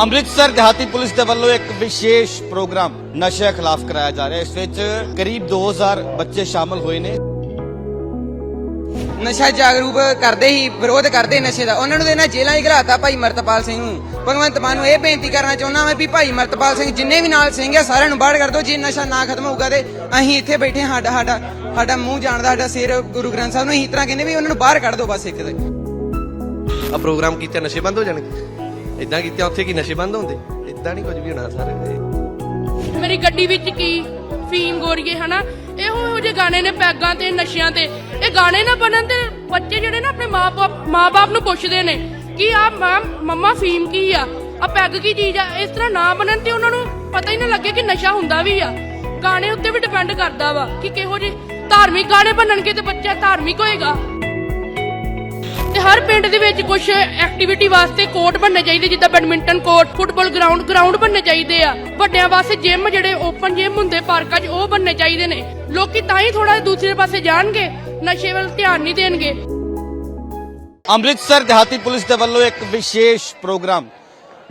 ਅੰਮ੍ਰਿਤਸਰ ਦਿਹਾਤੀ ਪੁਲਿਸ ਦੇ ਵੱਲੋਂ ਇੱਕ ਵਿਸ਼ੇਸ਼ ਪ੍ਰੋਗਰਾਮ ਨਸ਼ੇ ਖਿਲਾਫ ਕਰਾਇਆ ਜਾ ਰਿਹਾ ਹੈ। ਇਸ ਵਿੱਚ ਕਰੀਬ 2000 ਬੱਚੇ ਸ਼ਾਮਲ ਹੋਏ ਨੇ। ਨਸ਼ਾ ਜਾਗਰੂਕ ਕਰਦੇ ਹੀ ਵਿਰੋਧ ਕਰਦੇ ਨਸ਼ੇ ਦਾ। ਉਹਨਾਂ ਨੂੰ ਦੇਣਾ ਜੇਲ੍ਹਾਂ ਹੀ ਘਲਾਤਾ ਭਾਈ ਮਰਤਪਾਲ ਸਿੰਘ ਨੂੰ। ਭਗਵੰਤ ਮਾਨ ਨੂੰ ਇਹ ਬੇਨਤੀ ਕਰਨਾ ਚਾਹੁੰਦਾ ਮੈਂ ਵੀ ਭਾਈ ਮਰਤਪਾਲ ਸਿੰਘ ਜਿੰਨੇ ਵੀ ਨਾਲ ਸਿੰਘ ਆ ਸਾਰਿਆਂ ਨੂੰ ਬਾਹਰ ਕਰ ਦਿਓ ਜੇ ਨਸ਼ਾ ਨਾ ਖਤਮ ਹੋਊਗਾ ਤੇ ਅਸੀਂ ਇੱਥੇ ਬੈਠੇ ਹਾਂ, ਸਾਡਾ ਸਾਡਾ ਸਾਡਾ ਮੂੰਹ ਜਾਣਦਾ ਸਾਡਾ ਸਿਰ ਗੁਰੂ ਗ੍ਰੰਥ ਸਾਹਿਬ ਨੂੰ। ਅਸੀਂ ਇਸ ਤਰ੍ਹਾਂ ਕਹਿੰਦੇ ਵੀ ਉਹਨਾਂ ਨੂੰ ਬਾਹਰ ਕੱਢ ਦਿਓ ਬਸ ਇੱਕ ਤੇ। ਆ ਪ੍ਰੋਗਰਾਮ ਕੀਤੇ ਨਸ਼ੇ ਬੰਦ ਹੋ ਜਾਣਗੇ? ਇਦਾਂ ਕੀਤੇ, ਉੱਥੇ ਕੀ ਨਸ਼ੇ ਬੰਦ ਹੁੰਦੇ? ਇਦਾਂ ਨਹੀਂ ਕੁਝ ਵੀ ਹੋਣਾ ਸਰ ਮੇਰੀ ਗੱਡੀ ਵਿੱਚ ਕੀ ਫੀਮ ਗੋਰੀਏ ਹਨਾ? ਇਹੋ ਜਿਹੇ ਗਾਣੇ ਨੇ ਪੈਗਾਂ ਤੇ, ਨਸ਼ਿਆਂ ਤੇ। ਇਹ ਗਾਣੇ ਨਾ ਬਣਨ ਤੇ ਬੱਚੇ ਜਿਹੜੇ ਨਾ ਆਪਣੇ ਮਾਪੇ ਮਾਪੇ ਨੂੰ ਪੁੱਛਦੇ ਨੇ ਕਿ ਆ ਮੰਮਾ ਫੀਮ ਕੀ ਆ? ਆ ਪੈਗ ਕੀ ਚੀਜ਼ ਆ? ਇਸ ਤਰ੍ਹਾਂ ਨਾ ਬਣਨ ਤੇ ਉਹਨਾਂ ਨੂੰ ਪਤਾ ਹੀ ਨਾ ਲੱਗੇ ਕਿ ਨਸ਼ਾ ਹੁੰਦਾ ਵੀ ਆ। ਗਾਣੇ ਉੱਤੇ ਵੀ ਡਿਪੈਂਡ ਕਰਦਾ ਵਾ ਕਿ ਕਿਹੋ ਜਿਹੇ ਧਾਰਮਿਕ ਗਾਣੇ ਬਣਨਗੇ ਤੇ ਬੱਚਾ ਧਾਰਮਿਕ ਹੋਏਗਾ। ਤੇ ਹਰ ਪਿੰਡ ਦੇ ਵਿੱਚ ਕੁਝ ਐਕਟੀਵਿਟੀ ਵਾਸਤੇ ਕੋਰਟ ਬਣਨੇ ਚਾਹੀਦੇ, ਜਿੱਦਾਂ badminton court football ground ground ਬਣਨੇ ਚਾਹੀਦੇ ਆ। ਵੱਡਿਆਂ ਵਾਸਤੇ ਜਿਮ ਜਿਹੜੇ ਓਪਨ ਜਿਮ ਹੁੰਦੇ, ਪਾਰਕਾਂ 'ਚ ਉਹ ਬਣਨੇ ਚਾਹੀਦੇ ਨੇ। ਲੋਕੀ ਤਾਂ ਹੀ ਥੋੜਾ ਦੂਸਰੇ ਪਾਸੇ ਜਾਣਗੇ, ਨਸ਼ੇ ਵੱਲ ਧਿਆਨ ਨਹੀਂ ਦੇਣਗੇ। ਅੰਮ੍ਰਿਤਸਰ ਦਿਹਾਤੀ ਪੁਲਿਸ ਦੇ ਵੱਲੋਂ ਇੱਕ ਵਿਸ਼ੇਸ਼ ਪ੍ਰੋਗਰਾਮ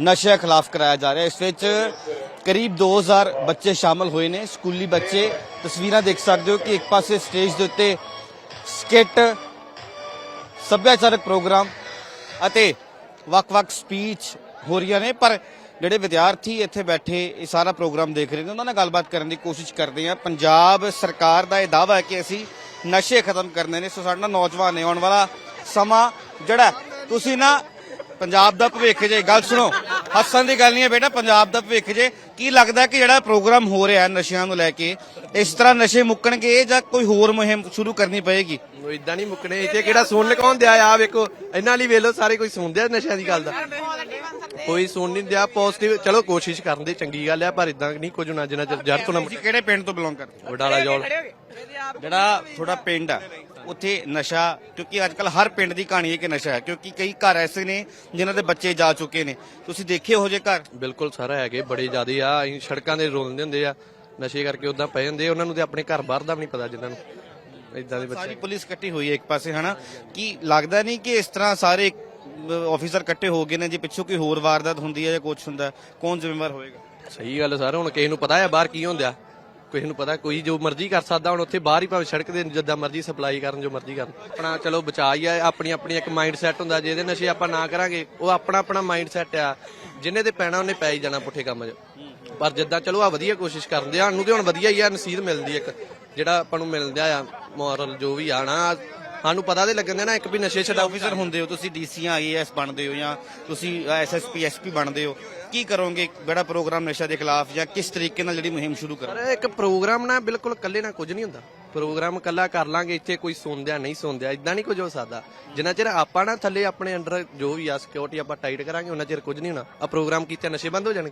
ਨਸ਼ੇ ਖਿਲਾਫ ਕਰਾਇਆ ਜਾ ਰਿਹਾ ਇਸ ਵਿੱਚ ਕਰੀਬ 2000 ਬੱਚੇ ਸ਼ਾਮਲ ਹੋਏ ਨੇ। ਸਕੂਲੀ ਬੱਚੇ ਤਸਵੀਰਾਂ ਦੇਖ ਸਕਦੇ ਹੋ ਕਿ ਇੱਕ ਪਾਸੇ ਸਟੇਜ ਦੇ ਉੱਤੇ ਸਕਿੱਟ ਸੱਭਿਆਚਾਰਕ ਪ੍ਰੋਗਰਾਮ ਅਤੇ ਵੱਖ-ਵੱਖ ਸਪੀਚ ਹੋ ਰਹੀਆਂ ਨੇ, ਪਰ ਜਿਹੜੇ ਵਿਦਿਆਰਥੀ ਇੱਥੇ ਬੈਠੇ ਇਹ ਸਾਰਾ ਪ੍ਰੋਗਰਾਮ ਦੇਖ ਰਹੇ ਨੇ, ਉਹਨਾਂ ਨਾਲ ਗੱਲਬਾਤ ਕਰਨ ਦੀ ਕੋਸ਼ਿਸ਼ ਕਰਦੇ ਹਾਂ। ਪੰਜਾਬ ਸਰਕਾਰ ਦਾ ਇਹ ਦਾਅਵਾ ਹੈ ਕਿ ਅਸੀਂ ਨਸ਼ੇ ਖਤਮ ਕਰਨੇ ਨੇ, ਸੋ ਸਾਡੇ ਨਾਲ ਨੌਜਵਾਨ ਨੇ ਆਉਣ ਵਾਲਾ ਸਮਾਂ ਜਿਹੜਾ ਤੁਸੀਂ ਨਾ ਪੰਜਾਬ ਦਾ ਭਵਿੱਖ ਜੇ ਗੱਲ ਸੁਣੋ। ਹੱਸਣ ਦੀ ਗੱਲ ਨਹੀਂ ਹੈ ਬੇਟਾ ਪੰਜਾਬ ਦਾ ਭਵਿੱਖ ਜੇ ਕੀ ਲੱਗਦਾ ਕਿ ਜਿਹੜਾ ਪ੍ਰੋਗਰਾਮ ਹੋ ਰਿਹਾ ਹੈ ਨਸ਼ਿਆਂ ਨੂੰ ਲੈ ਕੇ ਇਸ ਤਰ੍ਹਾਂ ਨਸ਼ੇ ਮੁੱਕਣਗੇ ਜਾਂ ਕੋਈ ਹੋਰ ਮੁਹਿੰਮ ਸ਼ੁਰੂ ਕਰਨੀ ਪਏਗੀ? ਉਹ ਇਦਾਂ ਨਹੀਂ ਮੁੱਕਣੇ ਇੱਥੇ ਕਿਹੜਾ ਸੁਣਨ ਕੌਣ ਦਿਆ ਆ ਵੇਖੋ ਇਹਨਾਂ ਲਈ ਵੇਲੋ ਸਾਰੇ ਕੋਈ ਸੁਣਦੇ ਆ ਨਸ਼ਿਆਂ ਦੀ ਗੱਲ ਦਾ। ਕੋਈ ਸੁਣ ਨਹੀਂ ਦਿਆ ਪੋਜ਼ਿਟਿਵ ਚਲੋ ਕੋਸ਼ਿਸ਼ ਕਰਨ ਦੇ ਚੰਗੀ ਗੱਲ ਆ ਪਰ ਇਦਾਂ ਨਹੀਂ ਕੁਝ ਨਾ ਜਿੰਨਾ ਜੜ ਤੋਂ ਨਾ ਤੁਸੀਂ ਕਿਹੜੇ ਪਿੰਡ ਤੋਂ ਬਿਲੋਂਗ ਕਰਦੇ? ਹੋ? ਵਡਾਲਾ ਜੋਲ। ਜਿਹੜਾ ਥੋੜਾ ਪਿੰਡ ਆ ਉੱਥੇ ਨਸ਼ਾ ਕਿਉਂਕਿ ਅੱਜ ਕੱਲ ਹਰ ਪਿੰਡ ਦੀ ਕਹਾਣੀ ਹੈ ਕਿ ਨਸ਼ਾ ਹੈ ਕਿਉਂਕਿ ਕਈ ਘਰ ਐਸੇ ਨੇ ਜਿਨ੍ਹਾਂ ਦੇ ਬੱਚੇ ਜਾ ਚੁੱਕੇ ਨੇ। ਤੁਸੀਂ ਦੇਖੇ ਹੋ ਜੇ ਘਰ? ਬਿਲਕੁਲ ਸਾਰਾ ਹੈਗੇ ਬੜੇ ਜ਼ਿਆਦੇ ਆ ਅਸੀਂ ਸੜਕਾਂ ਦੇ ਰੋਲਦੇ ਹੁੰਦੇ ਆ ਨਸ਼ੇ ਕਰਕੇ ਉਦਾਂ ਪਏ ਹੁੰਦੇ ਉਹਨਾਂ ਨੂੰ ਤੇ ਆਪਣੇ ਘਰ ਬਾਹਰ ਦਾ ਵੀ ਨਹੀਂ ਪਤਾ ਜਿਨ੍ਹਾਂ ਨੂੰ ਇਦਾਂ ਦੇ ਸਾਰੀ ਬੱਚੇ ਪੁਲਿਸ ਇਕੱਠੀ ਹੋਈ ਹੈ ਇੱਕ ਪਾਸੇ ਹਨਾ? ਕੀ ਲੱਗਦਾ ਨਹੀਂ ਕਿ ਇਸ ਤਰ੍ਹਾਂ ਸਾਰੇ ਆਫੀਸਰ ਇਕੱਠੇ ਹੋ ਗਏ ਨੇ ਜੇ ਪਿੱਛੋਂ ਕੋਈ ਹੋਰ ਵਾਰਦਾਤ ਹੁੰਦੀ ਹੈ ਜਾਂ ਕੁਝ ਹੁੰਦਾ ਕੌਣ ਜ਼ਿੰਮੇਵਾਰ ਹੋਏਗਾ? ਸਹੀ ਗੱਲ ਸਰ ਹੁਣ ਕਿਸੇ ਨੂੰ ਪਤਾ ਹੈ ਬਾਹਰ ਕੀ ਹੁੰਦਾ। ਕਿਸੇ ਨੂੰ ਪਤਾ, ਕੋਈ ਜੋ ਮਰਜ਼ੀ ਕਰ ਸਕਦਾ, ਹੁਣ ਉੱਥੇ ਬਾਹਰ ਹੀ ਭਾਵੇਂ ਸੜਕ ਦੇ ਜਿੱਦਾਂ ਮਰਜ਼ੀ ਸਪਲਾਈ ਕਰਨ, ਜੋ ਮਰਜ਼ੀ ਕਰਨ। ਆਪਣਾ ਚਲੋ ਬਚਾ ਹੀ ਆ, ਆਪਣੀ ਆਪਣੀ ਇੱਕ ਮਾਈਂਡ ਸੈਟ ਹੁੰਦਾ ਜੇ ਨਸ਼ੇ ਆਪਾਂ ਨਾ ਕਰਾਂਗੇ, ਉਹ ਆਪਣਾ ਆਪਣਾ ਮਾਈਂਡ ਸੈਟ ਆ। ਜਿਨੇ ਤੇ ਪੈਣਾ, ਉਹਨੇ ਪੈ ਹੀ ਜਾਣਾ ਪੁੱਠੇ ਕੰਮ 'ਚ। ਪਰ ਜਿੱਦਾਂ ਚਲੋ ਆ ਵਧੀਆ ਕੋਸ਼ਿਸ਼ ਕਰਦੇ ਆ, ਸਾਨੂੰ ਤੇ ਹੁਣ ਵਧੀਆ ਹੀ ਆ, ਨਸੀਬ ਮਿਲਦੀ ਇੱਕ, ਜਿਹੜਾ ਆਪਾਂ ਨੂੰ ਮਿਲਦਾ ਆ ਮੋਰਲ ਜੋ ਵੀ ਆ ਨਾ ਸਾਨੂੰ ਪਤਾ ਤੇ ਲੱਗਣ ਦੇ ਨਾ ਇੱਕ ਵੀ ਨਸ਼ੇ ਛਡਾਓ ਆਫੀਸਰ ਹੁੰਦੇ ਹੋ, ਤੁਸੀਂ ਡੀਸੀਆਂ ਆਈਐਸ ਬਣਦੇ ਹੋ ਜਾਂ ਤੁਸੀਂ ਐਸਐਸਪੀ ਐਸਪੀ ਬਣਦੇ ਹੋ, ਕੀ ਕਰੋਗੇ? ਬੜਾ ਪ੍ਰੋਗਰਾਮ ਨਸ਼ਾ ਦੇ ਖਿਲਾਫ ਜਾਂ ਕਿਸ ਤਰੀਕੇ ਨਾਲ ਜਿਹੜੀ ਮੁਹਿੰਮ ਸ਼ੁਰੂ ਕਰੋ? ਪਰ ਇੱਕ ਪ੍ਰੋਗਰਾਮ ਨਾ ਬਿਲਕੁਲ ਇਕੱਲੇ ਨਾਲ ਕੁਝ ਨਹੀਂ ਹੁੰਦਾ। ਪ੍ਰੋਗਰਾਮ ਇਕੱਲਾ ਕਰ ਲਾਂਗੇ, ਇੱਥੇ ਕੋਈ ਸੁਣਦਿਆ ਨਹੀਂ ਸੁਣਦਿਆ ਇਦਾਂ ਨਹੀਂ ਕੁਝ ਹੋ ਸਕਦਾ। ਜਿੰਨਾ ਚਿਰ ਆਪਾਂ ਨਾ ਥੱਲੇ ਆਪਣੇ ਅੰਡਰ ਜੋ ਵੀ ਆ ਸਿਕਿਉਰਿਟੀ ਆਪਾਂ ਟਾਈਟ ਕਰਾਂਗੇ, ਉਹਨਾਂ ਚਿਰ ਕੁਝ ਨਹੀਂ ਹੋਣਾ। ਆ ਪ੍ਰੋਗਰਾਮ ਕੀਤੇ ਨਸ਼ੇ ਬੰਦ ਹੋ ਜਾਣਗੇ।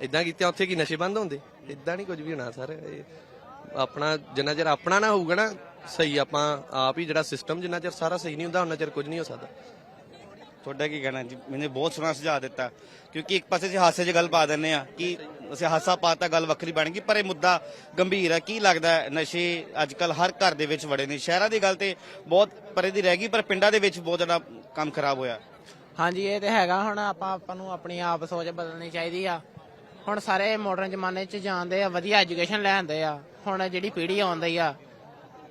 ਇਦਾਂ ਕੀਤਾ ਉੱਥੇ ਕੀ ਨਸ਼ੇ ਬੰਦ ਹੁੰਦੇ? ਇਦਾਂ ਨਹੀਂ ਕੁਝ ਵੀ ਹੋਣਾ, ਸਰ। ਆਪਣਾ, ਜਿੰਨਾ ਚਿਰ ਆਪਣਾ ਨਾ ਹੋਊਗਾ ਨਾ ਸਹੀ ਆਪਾਂ ਆਪ ਹੀ ਜਿਹੜਾ ਸਿਸਟਮ ਜਿੰਨਾ ਚਿਰ ਸਾਰਾ ਸਹੀ ਨਹੀਂ ਹੁੰਦਾ ਉਹਨਾਂ ਚਿਰ ਕੁਝ ਨਹੀਂ ਹੋ ਸਕਦਾ। ਤੁਹਾਡਾ ਕੀ ਕਹਿਣਾ? ਜੀ ਮੈਨੇ ਬਹੁਤ ਸੋਹਣਾ ਸੁਝਾਅ ਦਿੱਤਾ। ਕਿਉਂਕਿ ਇੱਕ ਪਾਸੇ ਜੇ ਹਾਸੇ 'ਚ ਗੱਲ ਪਾ ਦਿੰਨੇ ਆ ਕਿ ਅਸੀਂ ਹਾਸਾ ਪਾਤਾ ਗੱਲ ਵੱਖਰੀ ਬਣ ਗਈ ਪਰ ਇਹ ਮੁੱਦਾ ਗੰਭੀਰ ਹੈ ਕੀ ਲੱਗਦਾ ਹੈ ਨਸ਼ੇ ਅੱਜ ਕੱਲ ਹਰ ਘਰ ਦੇ ਵਿੱਚ ਵੜੇ ਨੇ। ਸ਼ਹਿਰਾਂ ਦੀ ਗੱਲ ਤੇ ਬਹੁਤ ਪਰੇ ਦੀ ਰਹਿ ਗਈ ਪਰ ਪਿੰਡਾਂ ਦੇ ਵਿੱਚ ਬਹੁਤ ਜ਼ਿਆਦਾ ਕੰਮ ਖਰਾਬ ਹੋਇਆ। ਹਾਂਜੀ ਇਹ ਤੇ ਹੈਗਾ। ਹੁਣ ਆਪਾਂ ਆਪਾਂ ਨੂੰ ਆਪਣੀ ਆਪ ਸੋਚ ਬਦਲਣੀ ਚਾਹੀਦੀ ਆ। ਹੁਣ ਸਾਰੇ ਮਾਡਰਨ ਜ਼ਮਾਨੇ 'ਚ ਜਾਂਦੇ ਆ ਵਧੀਆ ਐਜੂਕੇਸ਼ਨ ਲੈਂਦੇ ਆ। ਹੁਣ ਜਿਹੜੀ ਪੀੜ੍ਹੀ ਆਉਂਦੀ ਆ